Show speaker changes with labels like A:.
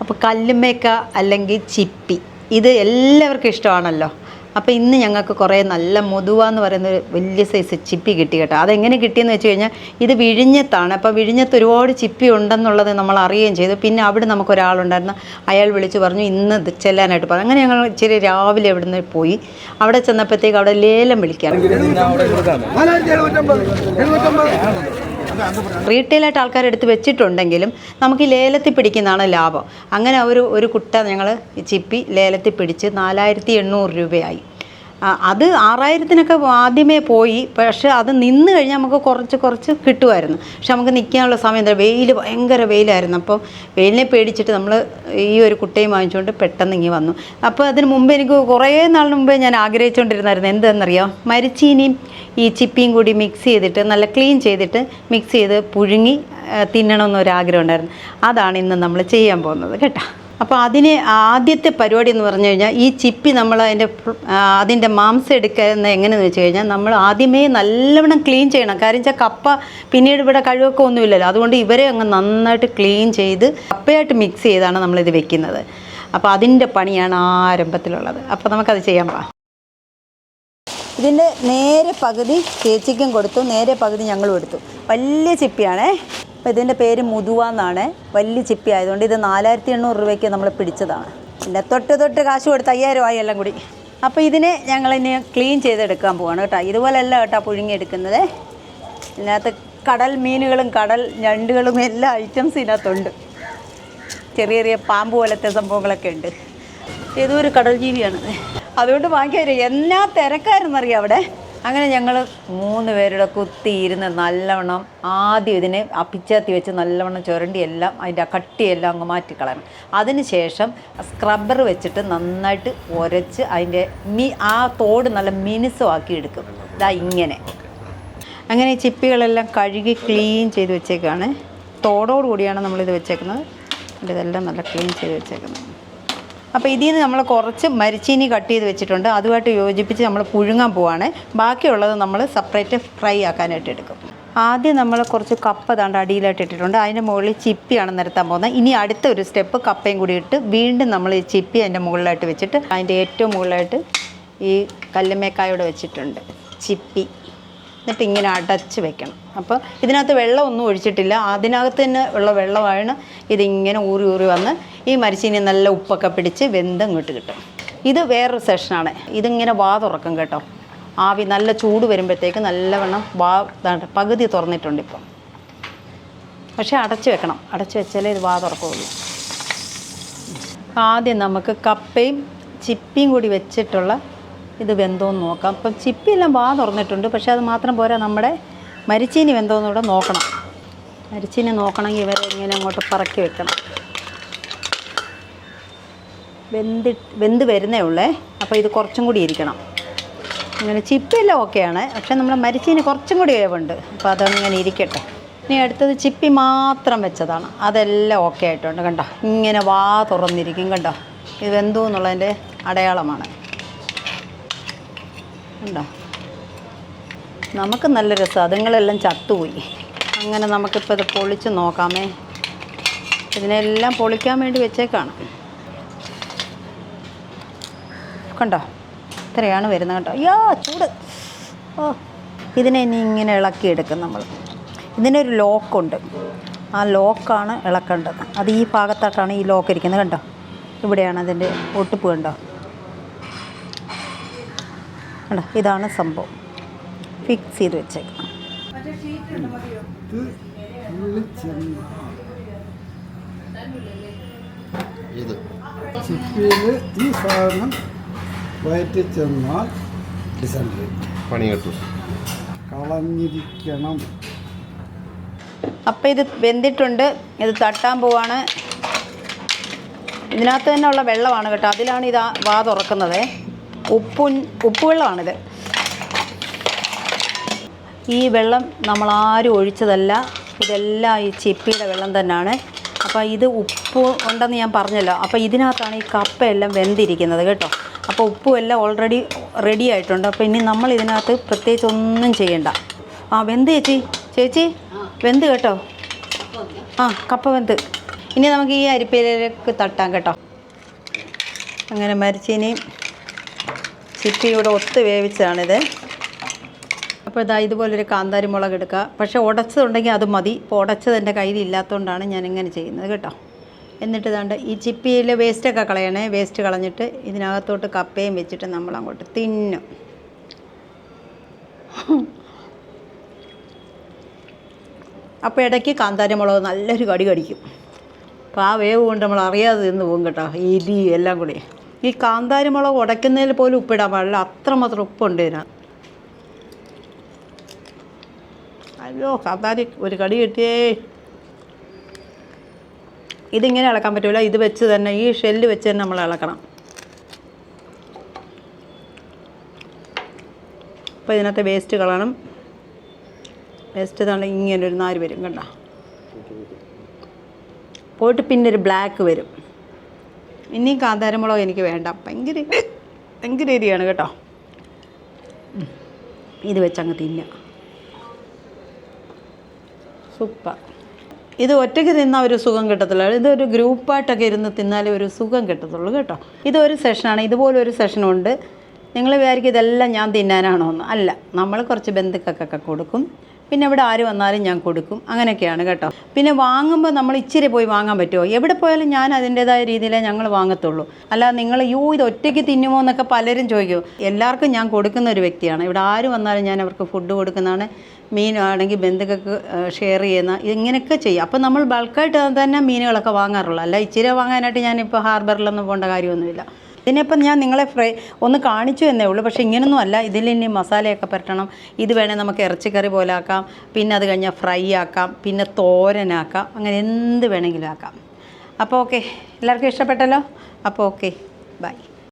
A: അപ്പോൾ കല്ലുമേക്ക അല്ലെങ്കിൽ ചിപ്പി. ഇത് എല്ലാവർക്കും ഇഷ്ടമാണല്ലോ. അപ്പോൾ ഇന്ന് ഞങ്ങൾക്ക് കുറേ നല്ല മുതുവ എന്ന് പറയുന്ന ഒരു വലിയ സൈസ് ചിപ്പി കിട്ടി കേട്ടോ. അതെങ്ങനെ കിട്ടിയെന്ന് വെച്ച് കഴിഞ്ഞാൽ ഇത് വിഴിഞ്ഞത്താണ്. അപ്പോൾ വിഴിഞ്ഞത്ത് ഒരുപാട് ചിപ്പി ഉണ്ടെന്നുള്ളത് നമ്മൾ അറിയുകയും ചെയ്തു. പിന്നെ അവിടെ നമുക്ക് ഒരാളുണ്ടായിരുന്നു. അയാൾ വിളിച്ച് പറഞ്ഞു ഇന്ന് ഇത് ചെല്ലാനായിട്ട് പറഞ്ഞു. അങ്ങനെ ഞങ്ങൾ ഇച്ചിരി രാവിലെ ഇവിടുന്ന് പോയി. അവിടെ ചെന്നപ്പോഴത്തേക്ക് അവിടെ ലേലം വിളിക്കാം റീറ്റെയിലായിട്ട് ആൾക്കാർ എടുത്ത് വെച്ചിട്ടുണ്ടെങ്കിലും നമുക്ക് ലേലത്തിൽ പിടിക്കുന്നതാണ് ലാഭം. അങ്ങനെ ഒരു ഒരു കുട്ട ഞങ്ങൾ ചിപ്പി ലേലത്തിൽ പിടിച്ച് നാലായിരത്തി എണ്ണൂറ് രൂപയായി അത് ആറായിരത്തിനൊക്കെ ആദ്യമേ പോയി പക്ഷേ അത് നിന്ന് കഴിഞ്ഞാൽ നമുക്ക് കുറച്ച് കുറച്ച് കിട്ടുമായിരുന്നു. പക്ഷെ നമുക്ക് നിൽക്കാനുള്ള സമയം എന്താ? വെയിൽ ഭയങ്കര വെയിലായിരുന്നു. അപ്പോൾ വെയിലിനെ പേടിച്ചിട്ട് നമ്മൾ ഈ ഒരു കുട്ടയും വാങ്ങിച്ചുകൊണ്ട് പെട്ടെന്ന് ഇങ്ങനെ വന്നു. അപ്പോൾ അതിന് മുമ്പ് എനിക്ക് കുറേ നാളിന് മുമ്പേ ഞാൻ ആഗ്രഹിച്ചുകൊണ്ടിരുന്നായിരുന്നു. എന്താണെന്നറിയാം മരിച്ചീനിയും ഈ ചിപ്പിയും കൂടി മിക്സ് ചെയ്തിട്ട് നല്ല ക്ലീൻ ചെയ്തിട്ട് മിക്സ് ചെയ്ത് പുഴുങ്ങി തിന്നണമെന്നൊരാഗ്രഹം ഉണ്ടായിരുന്നു. അതാണ് ഇന്ന് നമ്മൾ ചെയ്യാൻ പോകുന്നത് കേട്ടോ. അപ്പോൾ അതിന് ആദ്യത്തെ പരിപാടി എന്ന് പറഞ്ഞു കഴിഞ്ഞാൽ ഈ ചിപ്പി നമ്മൾ അതിന്റെ അതിന്റെ മാംസം എടുക്കുന്നത് എങ്ങനെയെന്ന് വെച്ച് കഴിഞ്ഞാൽ നമ്മൾ ആദ്യമേ നല്ലവണ്ണം ക്ലീൻ ചെയ്യണം. കാര്യം വെച്ചാൽ കപ്പ പിന്നീട് ഇവിടെ കഴിവൊക്കെ ഒന്നുമില്ലല്ലോ. അതുകൊണ്ട് ഇവരെ അങ്ങ് നന്നായിട്ട് ക്ലീൻ ചെയ്ത് കപ്പയായിട്ട് മിക്സ് ചെയ്താണ് നമ്മളിത് വെക്കുന്നത്. അപ്പോൾ അതിന്റെ പണിയാണ് ആരംഭത്തിലുള്ളത്. അപ്പോൾ നമുക്കത് ചെയ്യാൻ പാ ഇതിന്റെ നേരെ പകുതി ചേച്ചിക്കും കൊടുത്തു. നേരെ പകുതി ഞങ്ങളും എടുത്തു. വലിയ ചിപ്പിയാണേ. അപ്പോൾ ഇതിന്റെ പേര് മുതുവ എന്നാണ്. വലിയ ചിപ്പി ആയതുകൊണ്ട് ഇത് നാലായിരത്തി എണ്ണൂറ് രൂപയ്ക്ക് നമ്മൾ പിടിച്ചതാണ്. പിന്നെ തൊട്ട് തൊട്ട് കാശ് കൊടുത്ത് അയ്യായിരം ആയി എല്ലാം കൂടി. അപ്പോൾ ഇതിനെ ഞങ്ങൾ ഇനി ക്ലീൻ ചെയ്തെടുക്കാൻ പോവാണ് കേട്ടോ. ഇതുപോലെയല്ല കേട്ടോ പുഴുങ്ങിയെടുക്കുന്നത്. ഇതിനകത്ത് കടൽ മീനുകളും കടൽ ഞണ്ടുകളും എല്ലാ ഐറ്റംസും ഇതിനകത്തുണ്ട്. ചെറിയ ചെറിയ പാമ്പ് പോലത്തെ സംഭവങ്ങളൊക്കെ ഉണ്ട്. ഏതോ ഒരു കടൽ ജീവിയാണ് അതുകൊണ്ട് വാങ്ങിക്കാൻ എന്നാ അറിയാം അവിടെ? അങ്ങനെ ഞങ്ങൾ മൂന്ന് പേരുടെ കുത്തിയിരുന്ന് നല്ലവണ്ണം ആദ്യം ഇതിനെ അപ്പിച്ചാത്തി വെച്ച് നല്ലവണ്ണം ചുരണ്ടി എല്ലാം അതിന്റെ കട്ടിയെല്ലാം അങ്ങ് മാറ്റിക്കളയണം. അതിന് ശേഷം സ്ക്രബ്ബർ വെച്ചിട്ട് നന്നായിട്ട് ഉരച്ച് അതിന്റെ മീ ആ തോട് നല്ല മിനുസമാക്കി എടുക്കും. ഇതാ ഇങ്ങനെ. അങ്ങനെ ചിപ്പികളെല്ലാം കഴുകി ക്ലീൻ ചെയ്ത് വെച്ചേക്കാണ്. തോടോട് കൂടിയാണ് നമ്മളിത് വെച്ചേക്കുന്നത്. ഇതെല്ലാം നല്ല ക്ലീൻ ചെയ്ത് വെച്ചേക്കുന്നത്. അപ്പോൾ ഇതിൽ നിന്ന് നമ്മൾ കുറച്ച് മരിച്ചീനി കട്ട് ചെയ്ത് വെച്ചിട്ടുണ്ട്. അതുമായിട്ട് യോജിപ്പിച്ച് നമ്മൾ പുഴുങ്ങാൻ പോവാണ്. ബാക്കിയുള്ളത് നമ്മൾ സെപ്പറേറ്റ് ഫ്രൈ ആക്കാനായിട്ട് എടുക്കും. ആദ്യം നമ്മൾ കുറച്ച് കപ്പ താണ്ട് അടിയിലായിട്ട് ഇട്ടിട്ടുണ്ട്. അതിന്റെ മുകളിൽ ചിപ്പിയാണ് നിരത്താൻ പോകുന്നത്. ഇനി അടുത്ത ഒരു സ്റ്റെപ്പ് കപ്പയും കൂടി ഇട്ട് വീണ്ടും നമ്മൾ ഈ ചിപ്പി അതിന്റെ മുകളിലായിട്ട് വെച്ചിട്ട് അതിന്റെ ഏറ്റവും മുകളിലായിട്ട് ഈ കല്ലുമേക്കായോടെ വെച്ചിട്ടുണ്ട് ചിപ്പി. എന്നിട്ട് ഇങ്ങനെ അടച്ച് വെക്കണം. അപ്പോൾ ഇതിനകത്ത് വെള്ളമൊന്നും ഒഴിച്ചിട്ടില്ല. അതിനകത്ത് തന്നെ ഉള്ള വെള്ളമാണ് ഇതിങ്ങനെ ഊറി ഊറി വന്ന് ഈ മരിച്ചീനി നല്ല ഉപ്പൊക്കെ പിടിച്ച് വെന്ത് ഇങ്ങോട്ട് കിട്ടും. ഇത് വേറൊരു സെഷനാണ് ഇതിങ്ങനെ വാ തുറക്കും കേട്ടോ. ആവി നല്ല ചൂട് വരുമ്പോഴത്തേക്ക് നല്ലവണ്ണം വാ പകുതി തുറന്നിട്ടുണ്ട് ഇപ്പം. പക്ഷേ അടച്ച് വെക്കണം. അടച്ച് വെച്ചാലേ ഇത് വാ തുറക്കുള്ളൂ ആദ്യം നമുക്ക് കപ്പയും ചിപ്പിയും കൂടി വെച്ചിട്ടുള്ള ഇത് വെന്തോന്ന് നോക്കാം. അപ്പം ചിപ്പിയെല്ലാം വാ തുറന്നിട്ടുണ്ട്. പക്ഷേ അത് മാത്രം പോരാ നമ്മുടെ മരിച്ചീനി വെന്തോന്ന് ഇവിടെ നോക്കണം. മരിച്ചീനി നോക്കണമെങ്കിൽ ഇവരെ ഇങ്ങനെ അങ്ങോട്ട് പറക്കി വെക്കണം. വെന്തി വെന്ത് വരുന്നേ ഉള്ളേ. അപ്പോൾ ഇത് കുറച്ചും കൂടി ഇരിക്കണം. അങ്ങനെ ചിപ്പിയെല്ലാം ഓക്കെയാണ്. പക്ഷേ നമ്മൾ മരിച്ചീനി കുറച്ചും കൂടി വേവുണ്ട്. അപ്പോൾ അതങ്ങനെ ഇരിക്കട്ടെ. ഇനി അടുത്തത് ചിപ്പി മാത്രം വെച്ചതാണ്. അതെല്ലാം ഓക്കെ ആയിട്ടുണ്ട്. കണ്ടോ? ഇങ്ങനെ വാ തുറന്നിരിക്കും. കണ്ടോ? ഇത് വെന്തു എന്നുള്ളതിന്റെ അടയാളമാണ്. കണ്ടോ നമുക്ക് നല്ല രസം. അതുങ്ങളെല്ലാം ചത്തുപോയി. അങ്ങനെ നമുക്കിപ്പോൾ ഇത് പൊളിച്ച് നോക്കാമേ. ഇതിനെല്ലാം പൊളിക്കാൻ വേണ്ടി വെച്ചേക്കാണ്. കണ്ടോ? ഇത്രയാണ് വരുന്നത് കേട്ടോ അയ്യോ ചൂട്. ഓ ഇതിനെ ഇനി ഇങ്ങനെ ഇളക്കിയെടുക്കും നമ്മൾ ഇതിനൊരു ലോക്കുണ്ട്. ആ ലോക്കാണ് ഇളക്കേണ്ടത്. അത് ഈ ഭാഗത്തായിട്ടാണ് ഈ ലോക്ക് ഇരിക്കുന്നത് കണ്ടോ? ഇവിടെയാണ് അതിന്റെ ഒട്ടിപ്പ് കണ്ടോ? കണ്ടോ? ഇതാണ് സംഭവം. ഫിക്സ് ചെയ്ത് വെച്ചേക്കാം
B: ഇത്.
C: ചിപ്പിയിൽ ഈ സാധനം വയറ്റി ചെന്നാൽ ഡിസൻട്രി.
B: പണി കിട്ടും.
C: കളഞ്ഞിരിക്കണം.
A: അപ്പോൾ ഇത് വെന്തിട്ടുണ്ട്. ഇത് തട്ടാൻ പോവാണ്. ഇതിനകത്ത് തന്നെ ഉള്ള വെള്ളമാണ് കേട്ടോ. അതിലാണ് ഇത് ആ വാ തുറക്കുന്നത് ഉപ്പു ഉപ്പുവെള്ളമാണിത്. ഈ വെള്ളം നമ്മൾ ആരും ഒഴിച്ചതല്ല. ഇതെല്ലാം ഈ ചിപ്പിയുടെ വെള്ളം തന്നെയാണ്. അപ്പോൾ ഇത് ഉപ്പ് ഉണ്ടെന്ന് ഞാൻ പറഞ്ഞല്ലോ. അപ്പോൾ ഇതിനകത്താണ് ഈ കപ്പയെല്ലാം വെന്തിരിക്കുന്നത് കേട്ടോ. അപ്പോൾ ഉപ്പും എല്ലാം ഓൾറെഡി റെഡി ആയിട്ടുണ്ട്. അപ്പോൾ ഇനി നമ്മൾ ഇതിനകത്ത് പ്രത്യേകിച്ച് ഒന്നും ചെയ്യണ്ട. ആ വെന്ത് ചേച്ചി. ചേച്ചി വെന്ത് കേട്ടോ. ആ കപ്പ വെന്ത്. ഇനി നമുക്ക് ഈ അരിപ്പയിലേക്ക് തട്ടാം കേട്ടോ. അങ്ങനെ മരിച്ചീനിയും ചിപ്പിയും കൂടെ ഒത്ത് വേവിച്ചതാണിത്. അപ്പോൾ ഇതാ ഇതുപോലൊരു കാന്താരി മുളക് എടുക്കുക. പക്ഷേ ഉടച്ചതുണ്ടെങ്കിൽ അത് മതി. ഇപ്പോൾ ഉടച്ചത് എന്റെ കയ്യിൽ ഇല്ലാത്തതുകൊണ്ടാണ് ഞാൻ ഇങ്ങനെ ചെയ്യുന്നത് കേട്ടോ. എന്നിട്ട് ഇതാണ്ട് ഈ ചിപ്പിയിൽ വേസ്റ്റൊക്കെ കളയണേ. വേസ്റ്റ് കളഞ്ഞിട്ട് ഇതിനകത്തോട്ട് കപ്പയും വെച്ചിട്ട് നമ്മൾ അങ്ങോട്ട് തിന്നും. അപ്പോൾ ഇടയ്ക്ക് കാന്താരി മുളക് നല്ലൊരു കടി കടിക്കും. അപ്പോൾ ആ വേവ് കൊണ്ട് നമ്മൾ അറിയാതെ നിന്ന് പോകും കേട്ടോ. എലി എല്ലാം കൂടി. ഈ കാന്താരി മുളക് ഉടയ്ക്കുന്നതിൽ പോലും ഉപ്പിടാൻ പാടില്ല. അത്രമാത്രം ഉപ്പുണ്ട് ഇതിനകത്ത്. അയ്യോ കാന്താരി ഒരു കടി കിട്ടിയേ. ഇതിങ്ങനെ ഇളക്കാൻ പറ്റില്ല ഇത് വെച്ച് തന്നെ ഈ ഷെല്ല് വെച്ച് തന്നെ നമ്മൾ ഇളക്കണം. അപ്പോൾ ഇതിനകത്ത് വേസ്റ്റ് കളയണം. വേസ്റ്റ് തന്നെ ഇങ്ങനെ ഒരു നാര് വരും കണ്ട? പോയിട്ട് പിന്നെ ഒരു ബ്ലാക്ക് വരും. ഇനിയും കാന്താരമുളക് എനിക്ക് വേണ്ട. ഭയങ്കര ഭയങ്കര എരിയാണ് കേട്ടോ. ഇത് വെച്ചങ്ങ് തിന്നുക സൂപ്പർ. ഇത് ഒറ്റയ്ക്ക് തിന്നാൽ ഒരു സുഖം കിട്ടത്തില്ല. ഇതൊരു ഗ്രൂപ്പായിട്ടൊക്കെ ഇരുന്ന് തിന്നാലേ ഒരു സുഖം കിട്ടത്തുള്ളൂ കേട്ടോ. ഇതൊരു സെഷനാണ് ഇതുപോലൊരു സെഷനുണ്ട് നിങ്ങൾ വിചാരിക്കും ഇതെല്ലാം ഞാൻ തിന്നാനാണോ എന്ന്. അല്ല നമ്മൾ കുറച്ച് ബന്ധുക്കൾക്കൊക്കെ കൊടുക്കും. പിന്നെ ഇവിടെ ആര് വന്നാലും ഞാൻ കൊടുക്കും. അങ്ങനെയൊക്കെയാണ് കേട്ടോ. പിന്നെ വാങ്ങുമ്പോൾ നമ്മൾ ഇച്ചിരി പോയി വാങ്ങാൻ പറ്റുമോ? എവിടെ പോയാലും ഞാൻ അതിന്റേതായ രീതിയിലേ ഞങ്ങൾ വാങ്ങത്തുള്ളൂ. അല്ല നിങ്ങൾ യൂ ഇത് ഒറ്റയ്ക്ക് തിന്നുമോ എന്നൊക്കെ പലരും ചോദിക്കും. എല്ലാവർക്കും ഞാൻ കൊടുക്കുന്ന ഒരു വ്യക്തിയാണ്. ഇവിടെ ആര് വന്നാലും ഞാൻ അവർക്ക് ഫുഡ് കൊടുക്കുന്നതാണ്. മീനാണെങ്കിൽ ബന്ധുക്കൾക്ക് ഷെയർ ചെയ്യുന്ന ഇങ്ങനെയൊക്കെ ചെയ്യും. അപ്പോൾ നമ്മൾ ബൾക്കായിട്ട് തന്നെ മീനുകളൊക്കെ വാങ്ങാറുള്ളൂ. അല്ല ഇച്ചിരി വാങ്ങാനായിട്ട് ഞാനിപ്പോൾ ഹാർബറിലൊന്നും പോകേണ്ട കാര്യമൊന്നുമില്ല. ഇതിനിപ്പം ഞാൻ നിങ്ങളെ ഫ്രൈ ഒന്ന് കാണിച്ചു എന്നേ ഉള്ളൂ. പക്ഷേ ഇങ്ങനൊന്നും അല്ല. ഇതിൽ ഇനി മസാലയൊക്കെ പരട്ടണം. ഇത് വേണേൽ നമുക്ക് ഇറച്ചിക്കറി പോലെ ആക്കാം. പിന്നെ അത് കഴിഞ്ഞാൽ ഫ്രൈ ആക്കാം. പിന്നെ തോരനാക്കാം അങ്ങനെ എന്ത് വേണമെങ്കിലും ആക്കാം. അപ്പോൾ ഓക്കെ. എല്ലാവർക്കും ഇഷ്ടപ്പെട്ടല്ലോ? അപ്പോൾ ഓക്കെ. ബൈ.